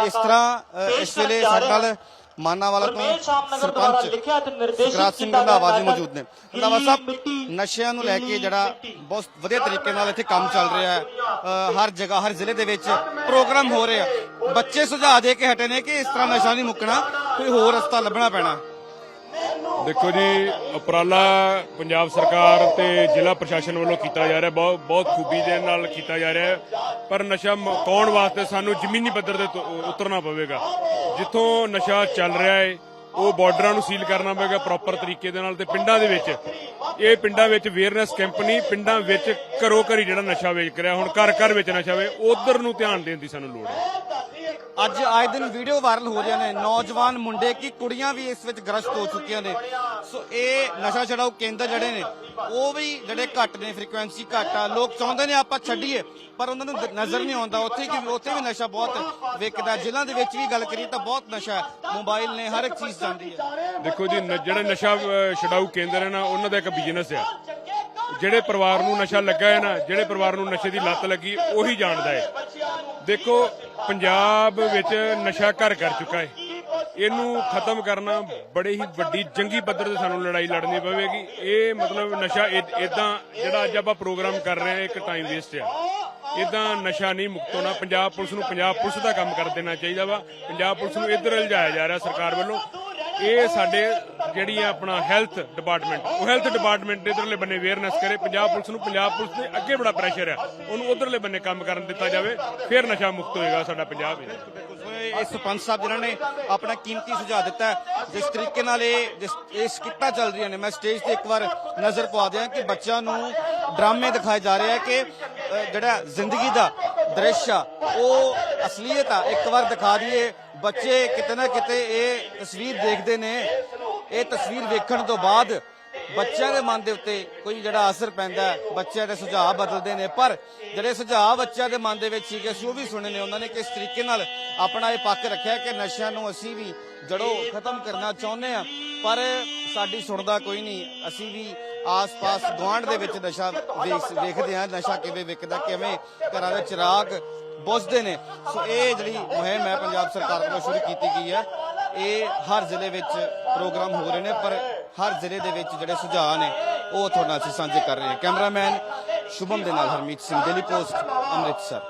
ਇਸ ਤਰ੍ਹਾਂ ਇਸ ਵੇਲੇ ਸਾਡੇ ਨਾਲ ਮਾਨਾ ਵਾਲਾ ਤੋਂ ਸਰਪੰਚ ਸੁਖਰਾਜ ਸਿੰਘ ਰੰਧਾਵਾ ਜੀ ਮੌਜੂਦ ਨੇ। ਰੰਧਾਵਾ ਸਾਹਿਬ ਨਸ਼ਿਆਂ ਨੂੰ ਲੈ ਕੇ ਜਿਹੜਾ ਬਹੁਤ ਵਧੀਆ ਤਰੀਕੇ ਨਾਲ ਇੱਥੇ ਕੰਮ ਚੱਲ ਰਿਹਾ ਹੈ। ਹਰ ਜਗ੍ਹਾ ਹਰ ਜ਼ਿਲ੍ਹੇ ਦੇ ਵਿੱਚ ਪ੍ਰੋਗਰਾਮ ਹੋ ਰਹੇ। ਆ ਬੱਚੇ ਸੁਝਾਅ ਦੇ ਕੇ ਹਟੇ ਨੇ ਕਿ ਇਸ ਤਰ੍ਹਾਂ ਨਸ਼ਾ ਨਹੀਂ ਮੁੱਕਣਾ ਕੋਈ ਹੋਰ ਰਸਤਾ ਲੱਭਣਾ ਪੈਣਾ। ਦੇਖੋ ਜੀ, ਉਪਰਾਲਾ ਪੰਜਾਬ ਸਰਕਾਰ ਤੇ ਜ਼ਿਲ੍ਹਾ ਪ੍ਰਸ਼ਾਸਨ ਵੱਲੋਂ ਕੀਤਾ ਜਾ ਰਿਹਾ, ਬਹੁਤ ਬਹੁਤ ਖੂਬੀ ਦੇ ਨਾਲ ਕੀਤਾ ਜਾ ਰਿਹਾ ਪਰ ਨਸ਼ਾ ਮੁਕਾਉਣ ਵਾਸਤੇ ਸਾਨੂੰ ਜ਼ਮੀਨੀ ਪੱਧਰ ਤੇ ਉਤਰਨਾ ਪਵੇਗਾ? ਜਿੱਥੋਂ ਨਸ਼ਾ ਚੱਲ ਰਿਹਾ ਹੈ ਉਹ ਬਾਰਡਰਾਂ ਨੂੰ ਸੀਲ ਕਰਨਾ ਪਵੇਗਾ ਪ੍ਰੋਪਰ ਤਰੀਕੇ ਦੇ ਨਾਲ ਤੇ ਪਿੰਡਾਂ ਦੇ ਵਿੱਚ। ਇਹ ਪਿੰਡਾਂ ਵਿੱਚ ਅਵੇਅਰਨੈਸ ਕੈਂਪ ਨਹੀਂ, ਪਿੰਡਾਂ ਵਿੱਚ ਘਰੋ ਘਰੀ ਜਿਹੜਾ ਨਸ਼ਾ ਵੇਚ ਰਿਹਾ, ਹੁਣ ਘਰ ਘਰ ਵਿੱਚ ਨਸ਼ਾ ਵੇ, ਉਧਰ ਨੂੰ ਧਿਆਨ ਦੇਣ ਦੀ ਸਾਨੂੰ ਲੋੜ ਹੈ। ਅੱਜ ਆਏ ਦਿਨ ਵੀਡੀਓ ਵਾਇਰਲ ਹੋ ਰਹੇ ਨੇ। ਨੌਜਵਾਨ ਮੁੰਡੇ ਕੀ ਕੁੜੀਆਂ ਵੀ ਇਸ ਵਿੱਚ ਗ੍ਰਸਤ ਹੋ ਚੁੱਕੀਆਂ ਨੇ। ਸੋ ਇਹ ਨਸ਼ਾ ਛਡਾਊ ਕੇਂਦਰ ਜਿਹੜੇ ਨੇ, ਉਹ ਵੀ ਜਿਹੜੇ ਘੱਟ ਨੇ ਫ੍ਰੀਕੁਐਂਸੀ ਘੱਟ ਆ। ਲੋਕ ਚਾਹੁੰਦੇ ਨੇ ਆਪਾਂ ਛੱਡੀਏ, ਪਰ ਉਹਨਾਂ ਨੂੰ ਨਜ਼ਰ ਨਹੀਂ ਆਉਂਦਾ। ਉੱਥੇ ਕਿ ਉੱਥੇ ਵੀ ਨਸ਼ਾ ਬਹੁਤ ਵਿਕਦਾ ਜ਼ਿਲ੍ਹਾ ਦੇ ਵਿੱਚ ਵੀ ਗੱਲ ਕਰੀਏ ਤਾਂ ਬਹੁਤ ਨਸ਼ਾ ਮੋਬਾਈਲ ਨੇ ਹਰ ਇੱਕ ਚੀਜ਼ ਜਾਂਦੀ ਹੈ। ਦੇਖੋ ਜੀ, ਨ- ਜਿਹੜੇ ਨਸ਼ਾ ਛਡਾਊ ਕੇਂਦਰ ਹੈ ਨਾ, ਉਹਨਾਂ ਦਾ ਇੱਕ ਬਿਜ਼ਨਸ ਆ। ਜਿਹੜੇ ਪਰਿਵਾਰ ਨੂੰ ਨਸ਼ਾ ਲੱਗਾ ਹੈ ਨਾ, ਜਿਹੜੇ ਪਰਿਵਾਰ ਨੂੰ ਨਸ਼ੇ ਦੀ ਲੱਤ ਲੱਗੀ, ਉਹੀ ਜਾਣਦਾ ਹੈ। ਦੇਖੋ, ਪੰਜਾਬ ਵਿੱਚ ਨਸ਼ਾ ਘਰ ਕਰ ਚੁੱਕਾ ਹੈ। ਇਹਨੂੰ ਖਤਮ ਕਰਨਾ ਬੜੇ ਹੀ ਵੱਡੀ ਜੰਗੀ ਪੱਧਰ ਤੇ ਸਾਨੂੰ ਲੜਾਈ ਲੜਨੀ ਪਵੇਗੀ। ਇਹ ਮਤਲਬ ਨਸ਼ਾ ਇਦਾਂ ਜਿਹੜਾ ਅੱਜ ਆਪਾਂ ਪ੍ਰੋਗਰਾਮ ਕਰ ਰਹੇ ਹਾਂ, ਇੱਕ ਟਾਈਮ ਵੇਸਟ ਆ। ਇਦਾਂ ਨਸ਼ਾ ਨਹੀਂ ਮੁਕਤ ਹੋਣਾ। ਪੰਜਾਬ ਪੁਲਿਸ ਨੂੰ ਪੰਜਾਬ ਪੁਲਿਸ ਦਾ ਕੰਮ ਕਰ ਦੇਣਾ ਚਾਹੀਦਾ ਵਾ। ਪੰਜਾਬ ਪੁਲਿਸ ਨੂੰ ਇੱਧਰ ਲਿਜਾਇਆ ਜਾ ਰਿਹਾ ਸਰਕਾਰ ਵੱਲੋਂ। ਇਹ ਸਾਡੇ ਜਿਹੜੀ ਆ ਆਪਣਾ ਹੈਲਥ ਡਿਪਾਰਟਮੈਂਟ ਉਹ ਹੈਲਥ ਡਿਪਾਰਟਮੈਂਟ ਇਧਰਲੇ ਬੰਨੇ ਅਵੇਅਰਨੈਸ ਕਰੇ, ਪੰਜਾਬ ਪੁਲਿਸ ਨੂੰ, ਪੰਜਾਬ ਪੁਲਿਸ ਦੇ ਅੱਗੇ ਬੜਾ ਪ੍ਰੈਸ਼ਰ ਆ। ਉਹਨੂੰ ਉਧਰਲੇ ਬੰਨੇ ਕੰਮ ਕਰਨ ਦਿੱਤਾ ਜਾਵੇ, ਫਿਰ ਨਸ਼ਾ ਮੁਕਤ ਹੋਏਗਾ ਸਾਡਾ ਪੰਜਾਬ ਇਹ ਸਰਪੰਚ ਸਾਹਿਬ ਜਿਨ੍ਹਾਂ ਨੇ ਆਪਣਾ ਕੀਮਤੀ ਸੁਝਾਅ ਦਿੱਤਾ ਜਿਸ ਤਰੀਕੇ ਨਾਲ ਇਹ, ਜਿਸ- ਇਹ ਸਕਿੱਟਾਂ ਚੱਲ ਰਹੀਆਂ ਨੇ। ਮੈਂ ਸਟੇਜ ਤੇ ਇੱਕ ਵਾਰ ਨਜ਼ਰ ਪਵਾ ਦਿਆਂ ਕਿ ਬੱਚਿਆਂ ਨੂੰ ਡਰਾਮੇ ਦਿਖਾਏ ਜਾ ਰਹੇ ਆ ਕਿ ਜਿਹੜਾ ਜ਼ਿੰਦਗੀ ਦਾ ਦ੍ਰਿਸ਼ ਆ, ਉਹ ਅਸਲੀਅਤ ਆ। ਇੱਕ ਵਾਰ ਦਿਖਾ ਦਈਏ, ਬੱਚੇ ਕਿਤੇ ਨਾ ਕਿਤੇ ਇਹ ਤਸਵੀਰ ਦੇਖਦੇ ਨੇ। ਇਹ ਤਸਵੀਰ ਵੇਖਣ ਤੋਂ ਬਾਅਦ ਬੱਚਿਆਂ ਦੇ ਮਨ ਦੇ ਉੱਤੇ ਕੋਈ ਜਿਹੜਾ ਅਸਰ ਪੈਂਦਾ ਬੱਚਿਆਂ ਦੇ ਸੁਝਾਅ ਬਦਲਦੇ ਨੇ। ਪਰ ਜਿਹੜੇ ਸੁਝਾਅ ਬੱਚਿਆਂ ਦੇ ਮਨ ਦੇ ਵਿੱਚ ਸੀਗੇ, ਅਸੀਂ ਉਹ ਵੀ ਸੁਣੇ ਨੇ। ਉਹਨਾਂ ਨੇ ਕਿਸ ਤਰੀਕੇ ਨਾਲ ਆਪਣਾ ਇਹ ਪੱਕ ਰੱਖਿਆ ਕਿ ਨਸ਼ਿਆਂ ਨੂੰ ਅਸੀਂ ਵੀ ਜੜੋਂ ਖਤਮ ਕਰਨਾ ਚਾਹੁੰਦੇ ਆ ਪਰ ਸਾਡੀ ਸੁਣਦਾ ਕੋਈ ਨਹੀਂ। ਅਸੀਂ ਵੀ ਆਸ-ਪਾਸ ਗੁਆਂਢ ਦੇ ਵਿੱਚ ਨਸ਼ਾ ਵੇਖਦੇ ਆ ਨਸ਼ਾ ਕਿਵੇਂ ਵਿਕਦਾ, ਕਿਵੇਂ ਘਰਾਂ ਦੇ ਚਿਰਾਗ ਬੁਝਦੇ ਨੇ। ਸੋ ਇਹ ਜਿਹੜੀ ਮੁਹਿੰਮ ਹੈ ਪੰਜਾਬ ਸਰਕਾਰ ਵੱਲੋਂ ਸ਼ੁਰੂ ਕੀਤੀ ਗਈ ਹੈ। ਇਹ ਹਰ ਜ਼ਿਲ੍ਹੇ ਵਿੱਚ ਪ੍ਰੋਗਰਾਮ ਹੋ ਰਹੇ ਨੇ, ਪਰ ਹਰ ਜ਼ਿਲ੍ਹੇ ਦੇ ਵਿੱਚ ਜਿਹੜੇ ਸੁਝਾਅ ਨੇ, ਉਹ ਤੁਹਾਡੇ ਨਾਲ ਅਸੀਂ ਸਾਂਝੇ ਕਰ ਰਹੇ ਹਾਂ। ਕੈਮਰਾਮੈਨ ਸ਼ੁਭਮ ਦੇ ਨਾਲ ਹਰਮੀਤ ਸਿੰਘ, ਡੇਲੀ ਪੋਸਟ, ਅੰਮ੍ਰਿਤਸਰ।